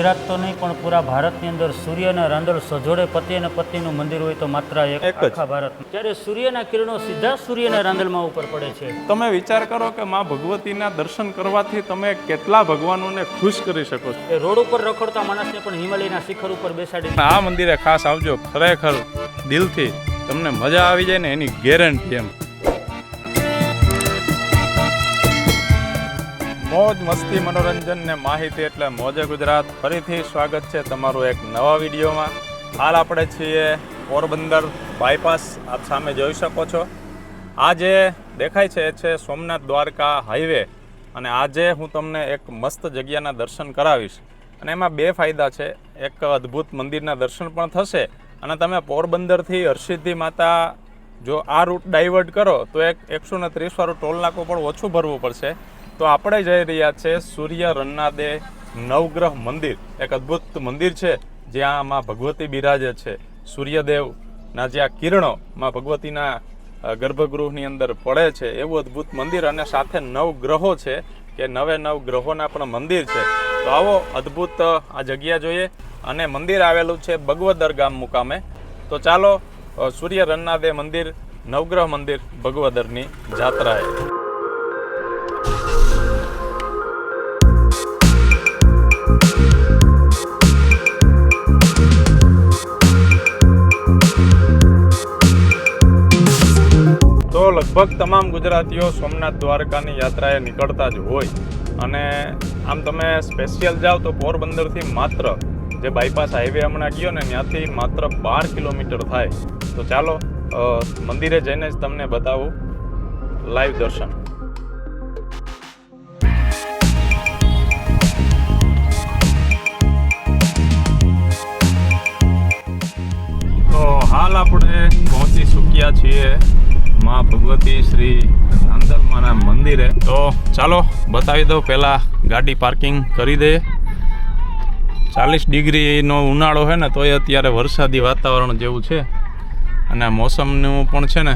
ગુજરાત તો નહીં પણ પૂરા ભારતની અંદર સૂર્યના રાંદલ સજોડે પતિ અને પત્નીનું મંદિર હોય તો માત્ર એક. આખા ભારત ત્યારે સૂર્યના કિરણો સીધા સૂર્યના રાંદલમાં ઉપર પડે છે. તમે વિચાર કરો કે માં ભગવતીના દર્શન કરવાથી તમે કેટલા ભગવાનોને ખુશ કરી શકો છો. એ રોડ ઉપર રખડતા માણસને પણ હિમાલયના શિખર ઉપર બેસાડી આ મંદિરે ખાસ આવજો ખરેખર દિલથી તમને મજા આવી જાય ને એની ગેરંટી એમ. મોજ મસ્તી, મનોરંજન ને માહિતી એટલે મોજે ગુજરાત. ફરીથી સ્વાગત છે તમારું એક નવા વિડીયોમાં. હાલ આપણે છીએ પોરબંદર બાયપાસ. આપ સામે જોઈ શકો છો. આ જે દેખાય છે, એ છે સોમનાથ દ્વારકા હાઈવે. અને આજે હું તમને એક મસ્ત જગ્યાના દર્શન કરાવીશ. અને એમાં બે ફાયદા છે. એક અદ્ભુત મંદિરના દર્શન પણ થશે. અને તમે પોરબંદરથી હર્ષિદ્ધિ માતા જો આ રૂટ ડાયવર્ટ કરો, તો એક એકસો ને ત્રીસ વાળું ટોલ નાકો પણ ઓછું ભરવું પડશે. તો આપણે જઈ રહ્યા છે સૂર્ય રન્નાદે નવગ્રહ મંદિર. એક અદ્ભુત મંદિર છે, જ્યાં માં ભગવતી બિરાજે છે. સૂર્યદેવના જે આ કિરણો માં ભગવતીના ગર્ભગૃહની અંદર પડે છે, એવું અદ્ભુત મંદિર અને સાથે નવ ગ્રહો છે, કે નવે નવ ગ્રહોના પણ મંદિર છે. તો આવો અદ્ભુત આ જગ્યા જોઈએ. અને મંદિર આવેલું છે બગવદર ગામ મુકામે. તો ચાલો સૂર્ય રન્નાદે મંદિર, નવગ્રહ મંદિર ભગવદરની જાત્રાએ. લગભગ તમામ ગુજરાતીઓ સોમનાથ દ્વારકાની યાત્રાએ નીકળતા જ હોય. અને આમ તમે સ્પેશિયલ જાઓ તો પોરબંદરથી માત્ર જે બાયપાસ હાઈવે હમણાં ગયો ને ત્યાંથી માત્ર બાર કિલોમીટર થાય. તો ચાલો મંદિરે જઈને જ તમને બતાવું લાઈવ દર્શન. તો હાલ આપણે પહોંચી ચૂક્યા છીએ માં ભગવતી શ્રી રાંદલમાના મંદિરે. તો ચાલો બતાવી દો પહેલાં ગાડી પાર્કિંગ કરી દે. ચાલીસ ડિગ્રીનો ઉનાળો છે ને તોય અત્યારે વરસાદી વાતાવરણ જેવું છે. અને મોસમનું પણ છે ને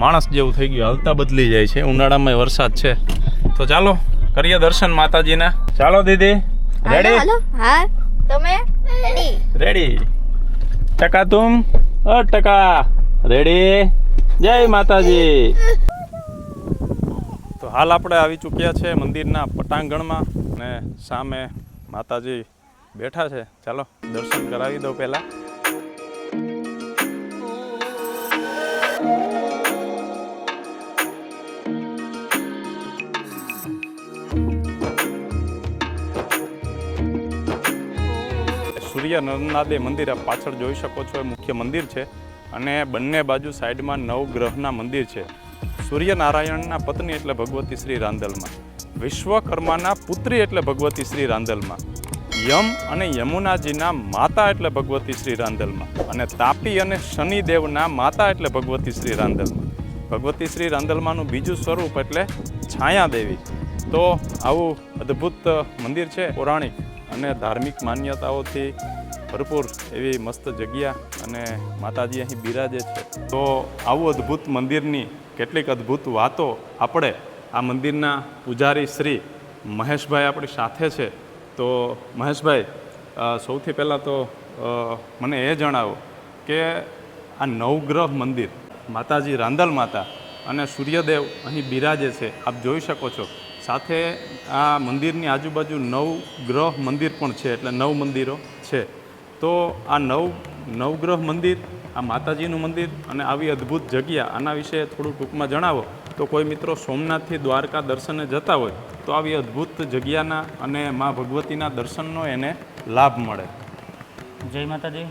માણસ જેવું થઈ ગયું હાલતા બદલી જાય છે ઉનાળામાં વરસાદ છે. તો ચાલો કરીએ દર્શન માતાજીના. ચાલો દીદી રેડી હા તમે? રેડી રેડી ટકા તુમ અ ટકા. રેડી જય માતાજી. તો હાલ આપણે આવી ચૂક્યા છે મંદિરના પટાંગણમાં ને સામે માતાજી બેઠા છે. ચાલો, દર્શન કરાવી દઉં પહેલા. સૂર્ય નરનાદે મંદિર આ પાછળ જોઈ શકો છો, એ મુખ્ય મંદિર છે. અને બંને બાજુ સાઈડમાં નવ ગ્રહના મંદિર છે. સૂર્યનારાયણના પત્ની એટલે ભગવતી શ્રી રાંદલમાં. વિશ્વકર્માના પુત્રી એટલે ભગવતી શ્રી રાંદલમાં. યમ અને યમુનાજીના માતા એટલે ભગવતી શ્રી રાંદલમાં. અને તાપી અને શનિદેવના માતા એટલે ભગવતી શ્રી રાંદલમાં. ભગવતી શ્રી રાંદલમાનું બીજું સ્વરૂપ એટલે છાયાદેવી. તો આવું અદ્ભુત મંદિર છે, પૌરાણિક અને ધાર્મિક માન્યતાઓથી ભરપૂર એવી મસ્ત જગ્યા અને માતાજી અહીં બિરાજે છે. તો આવું અદ્ભુત મંદિરની કેટલીક અદ્ભુત વાતો આપણે આ મંદિરના પૂજારી શ્રી મહેશભાઈ આપણી સાથે છે. તો મહેશભાઈ સૌથી પહેલાં તો મને એ જણાવો કે આ નવગ્રહ મંદિર માતાજી રાંદલ માતા અને સૂર્યદેવ અહીં બિરાજે છે. આપ જોઈ શકો છો. સાથે આ મંદિરની આજુબાજુ નવ ગ્રહ મંદિર પણ છે, એટલે નવ મંદિરો છે. તો આ નવ નવગ્રહ મંદિર આ માતાજીનું મંદિર અને આવી અદ્ભુત જગ્યા આના વિશે થોડું ટૂંકમાં જણાવો. તો કોઈ મિત્રો સોમનાથથી દ્વારકા દર્શને જતા હોય તો આવી અદ્ભુત જગ્યાના અને મા ભગવતીના દર્શનનો એને લાભ મળે. જય માતાજી.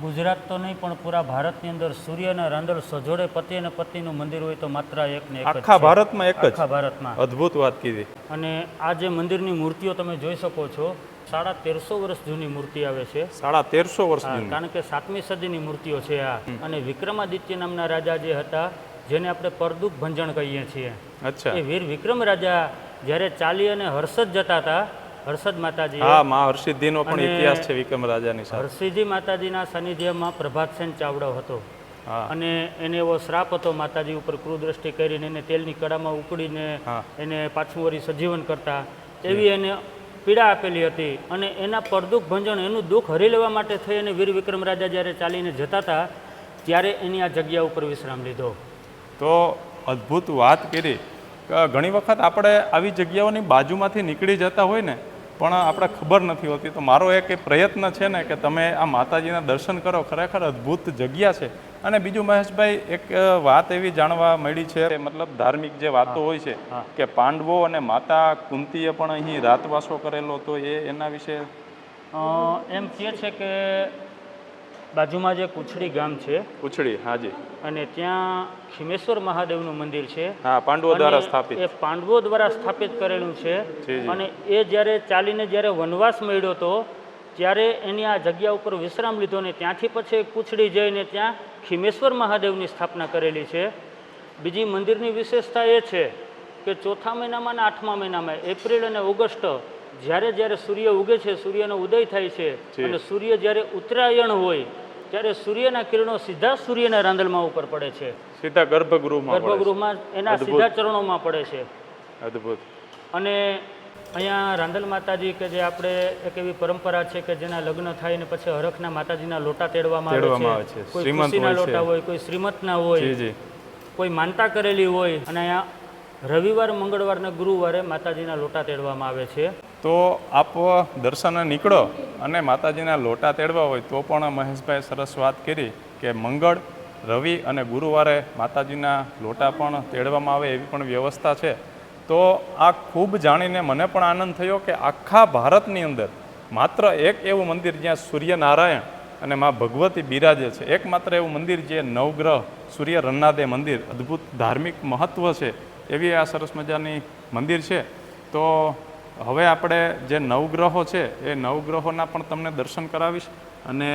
ગુજરાત તો નહીં પણ પૂરા ભારતની અંદર સૂર્યના રાંદલ સજોડે પતિ અને પત્નીનું મંદિર હોય તો માત્ર એક ને એક આખા ભારતમાં એક જ? આખા ભારતમાં. અદ્ભુત વાત કીધી. અને આ જે મંદિરની મૂર્તિઓ તમે જોઈ શકો છો સાડા તેરસો વર્ષ જૂની મૂર્તિ આવે છે. સાડા તેરસો વર્ષ કારણ કે સાતમી સદીની મૂર્તિઓ છે આ. અને વિક્રમાદિત્ય નામના રાજા જે હતા જેને આપણે પરદુક ભંજણ કહીએ છીએ. અચ્છા. એ વીર વિક્રમ રાજા જ્યારે ચાલી અને હર્ષદ જતા હતા હર્ષદ માતાજી હા મા હર્ષિદ્ધિનો પણ ઇતિહાસ છે વિક્રમ રાજાની સાથે. હર્ષિજી માતાજીના સાનિધ્યમાં પ્રભાતસેન ચાવડો હતો. અને એને એવો શ્રાપ હતો માતાજી ઉપર ક્રૂદ્રષ્ટિ કરીને એને તેલની કડામાં ઉકળીને એને પાછું વળી સજીવન કરતા. એવી એને પીડા આપેલી હતી અને એના પરદુખ ભંજન એનું દુઃખ હરી લેવા માટે થઈ અને વીર વિક્રમ રાજા જ્યારે ચાલીને જતા હતા, ત્યારે એની આ જગ્યા ઉપર વિશ્રામ લીધો. તો અદ્ભુત વાત કરી. ઘણી વખત આપણે આવી જગ્યાઓની બાજુમાંથી નીકળી જતા હોય ને પણ આપણે ખબર નથી હોતી. તો મારો એક એ પ્રયત્ન છે ને કે તમે આ માતાજીના દર્શન કરો. ખરેખર અદ્ભુત જગ્યા છે. અને બીજું મહેશભાઈ એક વાત એવી જાણવા મળી છે કે મતલબ ધાર્મિક જે વાતો હોય છે કે પાંડવો અને માતા કુંતીએ પણ અહીં રાતવાસો કરેલો. તો એ એના વિશે એમ કહે છે કે બાજુમાં જે કુછડી ગામ છે કુછડી હાજી. અને ત્યાં ખીમેશ્વર મહાદેવનું મંદિર છે. હા પાંડવો દ્વારા સ્થાપિત. એ પાંડવો દ્વારા સ્થાપિત કરેલું છે. અને એ જ્યારે ચાલીને જ્યારે વનવાસ મળ્યો હતો ત્યારે એની આ જગ્યા ઉપર વિશ્રામ લીધો ને ત્યાંથી પછી કુછડી જઈને ત્યાં ખીમેશ્વર મહાદેવની સ્થાપના કરેલી છે. બીજી મંદિરની વિશેષતા એ છે કે ચોથા મહિનામાં અને આઠમા મહિનામાં એપ્રિલ અને ઓગસ્ટ જ્યારે જ્યારે સૂર્ય ઉગે છે સૂર્યનો ઉદય થાય છે. અને સૂર્ય જ્યારે ઉત્તરાયણ હોય ત્યારે સૂર્યના કિરણો સીધા સૂર્યના રાંદલમાં ઉપર પડે છે. સીધા ગર્ભગૃહમાં ગર્ભગૃહમાં એના સીધા ચરણોમાં પડે છે. અદ્ભુત. અને અહીંયા રાંદલ માતાજી કે જે આપણે એક એવી પરંપરા છે કે જેના લગ્ન થાય ને પછી હરખના માતાજીના લોટા તેડવામાં આવે છે. કોઈ ખુશીના લોટા હોય કોઈ શ્રીમંતના હોય કોઈ માનતા કરેલી હોય. અને અહીંયા રવિવાર મંગળવાર ને ગુરુવારે માતાજીના લોટા તેડવામાં આવે છે. તો આપ દર્શને નીકળો. અને માતાજીના લોટા તેડવા હોય તો પણ મહેશભાઈ સરસ વાત કરી કે મંગળ, રવિ અને ગુરુવારે માતાજીના લોટા પણ તેડવામાં આવે એવી પણ વ્યવસ્થા છે. તો આ ખૂબ જાણીને મને પણ આનંદ થયો કે આખા ભારતની અંદર માત્ર એક એવું મંદિર જ્યાં સૂર્યનારાયણ અને મા ભગવતી બિરાજે છે. એકમાત્ર એવું મંદિર જે નવગ્રહ, સૂર્ય રન્નાદે મંદિર, અદ્ભુત ધાર્મિક મહત્ત્વ છે એવી આ સરસ મજાની મંદિર છે. તો હવે આપણે જે નવગ્રહો છે એ નવગ્રહોના પણ તમને દર્શન કરાવીશ અને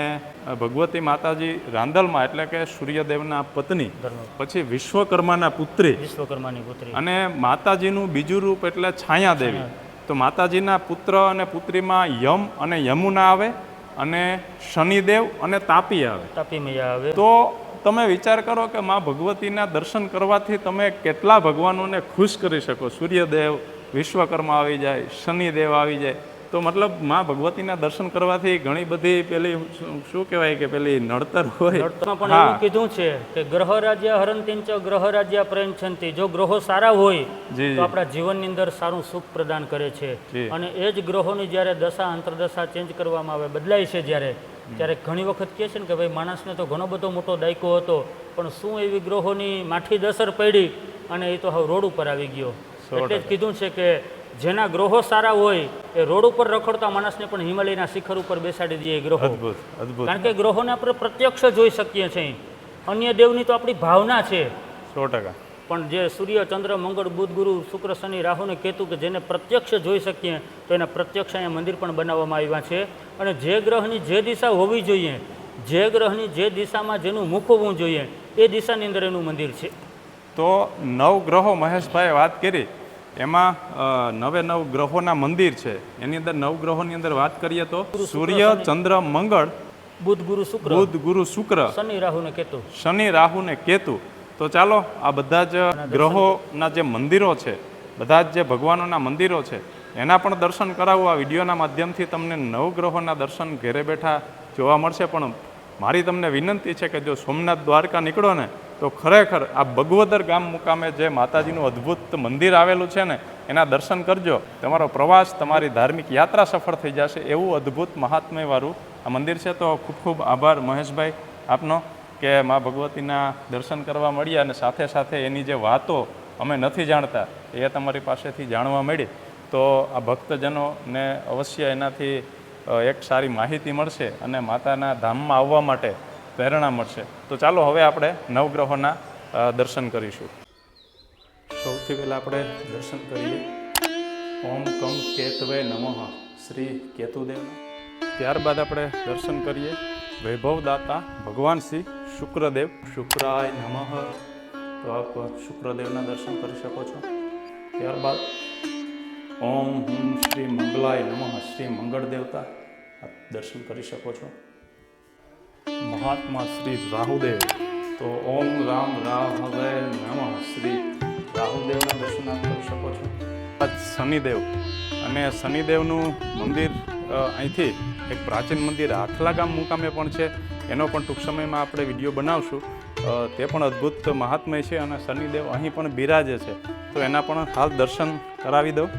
ભગવતી માતાજી રાંદલમાં એટલે કે સૂર્યદેવના પત્ની પછી વિશ્વકર્માના પુત્રી વિશ્વકર્માની પુત્રી. અને માતાજીનું બીજું રૂપ એટલે છાયાદેવી. તો માતાજીના પુત્ર અને પુત્રીમાં યમ અને યમુના આવે અને શનિદેવ અને તાપી આવે. તાપી મૈયા આવે. તો તમે વિચાર કરો કે મા ભગવતીના દર્શન કરવાથી તમે કેટલા ભગવાનોને ખુશ કરી શકો? સૂર્યદેવ વિશ્વકર્મા આવી જાય શનિદેવ આવી જાય. તો મતલબ મા ભગવતીના દર્શન કરવાથી ઘણી બધી પેલી શું- કહેવાય કે પેલી નડતર હોય? પણ એવું કીધું છે કે ગ્રહ રાજ્ય હરંતિંચ ગ્રહ રાજ્ય પ્રયંછંતી. જો ગ્રહો સારા હોય તો આપણા જીવનની અંદર સારું સુખ પ્રદાન કરે છે. અને એ જ ગ્રહોની જ્યારે દશા અંતરદશા ચેન્જ કરવામાં આવે બદલાય છે જ્યારે. ત્યારે ઘણી વખત કહે છે ને કે ભાઈ માણસને તો ઘણો બધો મોટો દાયકો હતો પણ શું એવી ગ્રહોની માઠી દસર પડી અને એ તો હવે રોડ ઉપર આવી ગયો. એટલે જ કીધું છે કે જેના ગ્રહો સારા હોય એ રોડ ઉપર રખડતા માણસને પણ હિમાલયના શિખર ઉપર બેસાડી દઈએ ગ્રહો. અદ્ભુત અદ્ભુત. કારણ કે ગ્રહોને આપણે પ્રત્યક્ષ જોઈ શકીએ છીએ. અન્ય દેવની તો આપણી ભાવના છે. સો ટકા. પણ જે સૂર્ય ચંદ્ર મંગળ બુધ ગુરુ શુક્ર શનિ રાહુ ને કેતુ કે જેને પ્રત્યક્ષ જોઈ શકીએ તો એના પ્રત્યક્ષ અહીંયા મંદિર પણ બનાવવામાં આવ્યા છે. અને જે ગ્રહની જે દિશા હોવી જોઈએ જે ગ્રહની જે દિશામાં જેનું મુખ હોવું જોઈએ એ દિશાની અંદર એનું મંદિર છે. તો નવ ગ્રહો મહેશભાઈએ વાત કરી. એમાં નવે નવ ગ્રહોના મંદિર છે. એની અંદર નવ ગ્રહોની અંદર વાત કરીએ તો સૂર્ય ચંદ્ર મંગળ બુધ ગુરુ શુક્ર. બુધ ગુરુ શુક્ર. શનિ રાહુ ને કેતુ. શનિ રાહુ ને કેતુ. તો ચાલો આ બધા જ ગ્રહોના જે મંદિરો છે બધા જ જે ભગવાનોના મંદિરો છે એના પણ દર્શન કરાવવું આ વિડીયોના માધ્યમથી તમને નવ ગ્રહોના દર્શન ઘેરે બેઠા જોવા મળશે. પણ મારી તમને વિનંતી છે કે જો સોમનાથ દ્વારકા નીકળો ને તો ખરેખર આ ભગવદર ગામ મુકામે જે માતાજીનું અદ્ભુત મંદિર આવેલું છે ને, એના દર્શન કરજો. તમારો પ્રવાસ, તમારી ધાર્મિક યાત્રા સફળ થઈ જશે એવું અદ્ભુત મહાત્મ્યવાળું આ મંદિર છે. તો ખૂબ ખૂબ આભાર મહેશભાઈ આપનો કે મા ભગવતીના દર્શન કરવા મળ્યા અને સાથે સાથે એની જે વાતો અમે નથી જાણતા એ તમારી પાસેથી જાણવા મળી. તો આ ભક્તજનોને અવશ્ય એનાથી એક સારી માહિતી મળશે અને માતાના ધામમાં આવવા માટે પ્રેરણા મળશે. તો ચાલો હવે આપણે નવગ્રહોના દર્શન કરીશું. સૌથી પહેલાં આપણે દર્શન કરીએ. ઓમ કમ કેતવે નમઃ શ્રી કેતુદેવ. ત્યારબાદ આપણે દર્શન કરીએ. વૈભવદાતા ભગવાન શ્રી શુક્રદેવ. શુક્રાય નમઃ. તો આપ શુક્રદેવના દર્શન કરી શકો છો. ત્યારબાદ ઓમ હમ શ્રી મંગલાય નમઃ. શ્રી મંગળ દેવતા આપ દર્શન કરી શકો છો. મહાત્મા શ્રી રાહુદેવ. તો ઓમ રામ રાહવે નમ શ્રી. રાહુદેવના દર્શન આપ કરી શકો છો. આજ શનિદેવ. અને શનિદેવનું મંદિર અહીંથી એક પ્રાચીન મંદિર આખલા ગામ મુકામે પણ છે. એનો પણ ટૂંક સમયમાં આપણે વીડિયો બનાવશું. તે પણ અદ્ભુત મહાત્મય છે અને શનિદેવ અહીં પણ બિરાજે છે. તો એના પણ હાલ દર્શન કરાવી દઉં.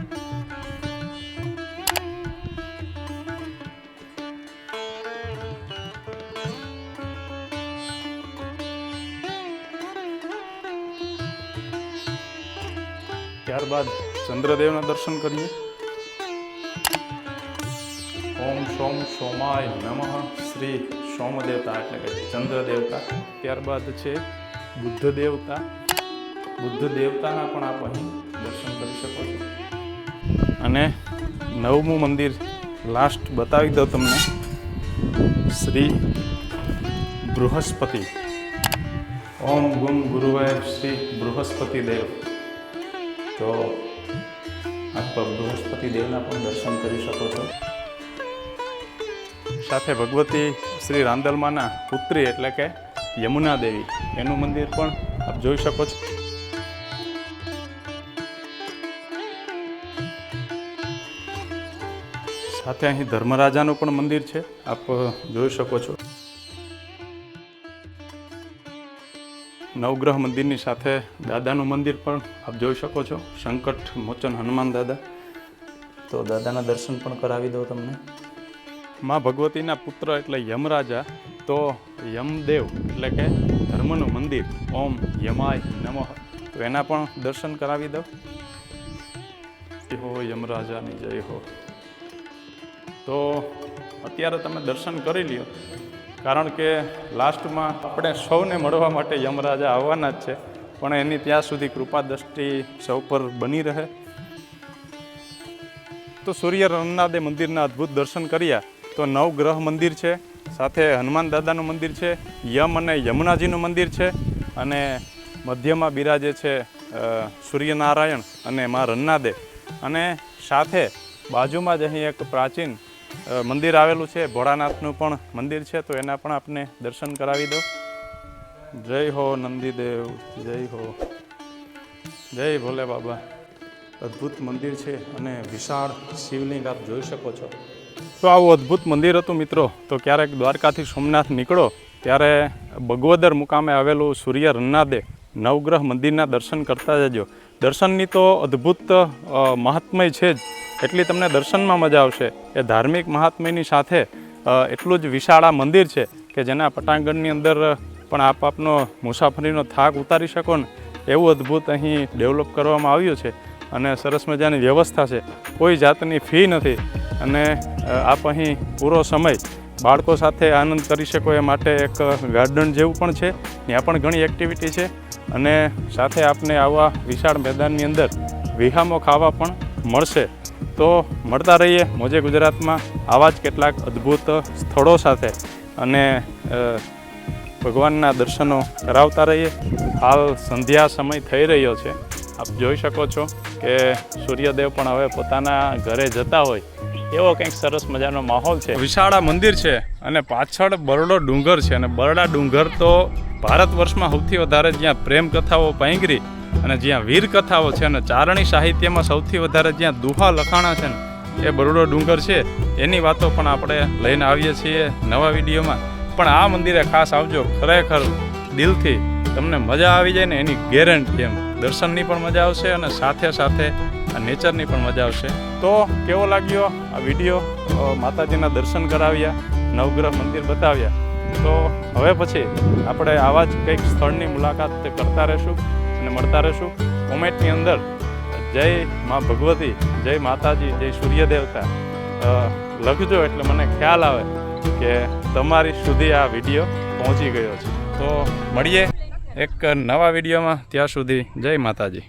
ત્યારબાદ ચંદ્રદેવના દર્શન કરીએ. ઓમ સોમ સોમાય નમઃ શ્રી સોમ દેવતા એટલે કે ચંદ્ર દેવતા ત્યારબાદ છે બુદ્ધ દેવતા બુદ્ધ દેવતાના પણ આપ અહીં દર્શન કરી શકો છો. અને નવમું મંદિર લાસ્ટ બતાવી દઉં તમને. શ્રી બૃહસ્પતિ. ઓમ ગુમ ગુરુવાય શ્રી બૃહસ્પતિ દેવ તો આપ બૃહસ્પતિ દેવના પણ દર્શન કરી શકો છો. સાથે ભગવતી શ્રી રાંદલમાના પુત્રી એટલે કે યમુના દેવી, એનું મંદિર પણ આપ જોઈ શકો છો. સાથે અહીં ધર્મરાજાનું પણ મંદિર છે, આપ જોઈ શકો છો. નવગ્રહ મંદિરની સાથે દાદાનું મંદિર પણ આપ જોઈ શકો છો. સંકટ મોચન હનુમાન દાદા. તો દાદાના દર્શન પણ કરાવી દો તમને. માં ભગવતીના પુત્ર એટલે યમરાજા તો યમદેવ એટલે કે ધર્મનું મંદિર ઓમ યમાય નમઃ. તો એના પણ દર્શન કરાવી દો જય હો યમરાજાની જય હો. તો અત્યારે તમે દર્શન કરી લ્યો. કારણ કે લાસ્ટમાં આપણે સૌને મળવા માટે યમરાજા આવવાના જ છે, પણ એની ત્યાં સુધી કૃપા દ્રષ્ટિ સૌ પર બની રહે. તો સૂર્ય રંગનાદે મંદિરના અદ્ભુત દર્શન કર્યા, તો નવગ્રહ મંદિર છે, સાથે હનુમાન દાદાનું મંદિર છે, યમ અને યમુનાજીનું મંદિર છે, અને મધ્યમાં બિરાજે છે સૂર્યનારાયણ અને માં રન્નાદે અને સાથે બાજુમાં જ અહીં એક પ્રાચીન મંદિર આવેલું છે, ભોળાનાથનું પણ મંદિર છે, તો એના પણ આપને દર્શન કરાવી દો જય હો નંદીદેવ, જય હો. જય ભોલે બાબા. અદ્ભુત મંદિર છે અને વિશાળ શિવલિંગ આપ જોઈ શકો છો. તો આવું અદ્ભુત મંદિર હતું મિત્રો. તો ક્યારેક દ્વારકાથી સોમનાથ નીકળો, ત્યારે બગવદર મુકામે આવેલું સૂર્ય રન્નાદે નવગ્રહ મંદિરના દર્શન કરતા જજો. દર્શનની તો અદ્ભુત મહાત્મય છે જ. એટલી તમને દર્શનમાં મજા આવશે. એ ધાર્મિક મહાત્મ્યની સાથે એટલું જ વિશાળ આ મંદિર છે કે જેના પટાંગણની અંદર પણ આપ આપનો મુસાફરીનો થાક ઉતારી શકો ને. એવું અદ્ભુત અહીં ડેવલપ કરવામાં આવ્યું છે અને સરસ મજાની વ્યવસ્થા છે. કોઈ જાતની ફી નથી અને આપ અહીં પૂરો સમય બાળકો સાથે આનંદ કરી શકો એ માટે એક ગાર્ડન જેવું પણ છે. ત્યાં પણ ઘણી એક્ટિવિટી છે. અને સાથે આપને આવા વિશાળ મેદાનની અંદર વિહામો ખાવા પણ મળશે. તો મળતા રહીએ મોજે ગુજરાતમાં. આવા જ કેટલાક અદ્ભુત સ્થળો સાથે. અને ભગવાનના દર્શનો કરાવતા રહીએ. હાલ સંધ્યા સમય થઈ રહ્યો છે. આપ જોઈ શકો છો કે સૂર્યદેવ પણ હવે પોતાના ઘરે જતા હોય. એવો કંઈક સરસ મજાનો માહોલ છે. વિશાળા મંદિર છે અને પાછળ બરડો ડુંગર છે અને બરડા ડુંગર તો ભારત વર્ષમાં સૌથી વધારે જ્યાં પ્રેમ કથાઓ પાંગરી અને જ્યાં વીર કથાઓ છે અને ચારણી સાહિત્યમાં સૌથી વધારે જ્યાં દુહા લખાણા છે ને એ બરોડો ડુંગર છે, એની વાતો પણ આપણે લઈને આવીએ છીએ નવા વિડીયોમાં. પણ આ મંદિરે ખાસ આવજો, ખરેખર દિલથી. તમને મજા આવી જાય ને એની ગેરંટી એમ. દર્શનની પણ મજા આવશે અને સાથે સાથે આ નેચરની પણ મજા આવશે. તો કેવો લાગ્યો આ વીડિયો? માતાજીના દર્શન કરાવ્યા, નવગ્રહ મંદિર બતાવ્યા. તો હવે પછી આપણે આવા જ કંઈક સ્થળની મુલાકાત કરતા રહીશું અને મળતા રહીશું કોમેન્ટની અંદર. જય મા ભગવતી, જય માતાજી, જય સૂર્ય દેવતા લખજો એટલે મને ખ્યાલ આવે કે તમારી સુધી આ વીડિયો પહોંચી ગયો છે. તો મળીએ એક નવા વિડીયોમાં. ત્યાં સુધી જય માતાજી.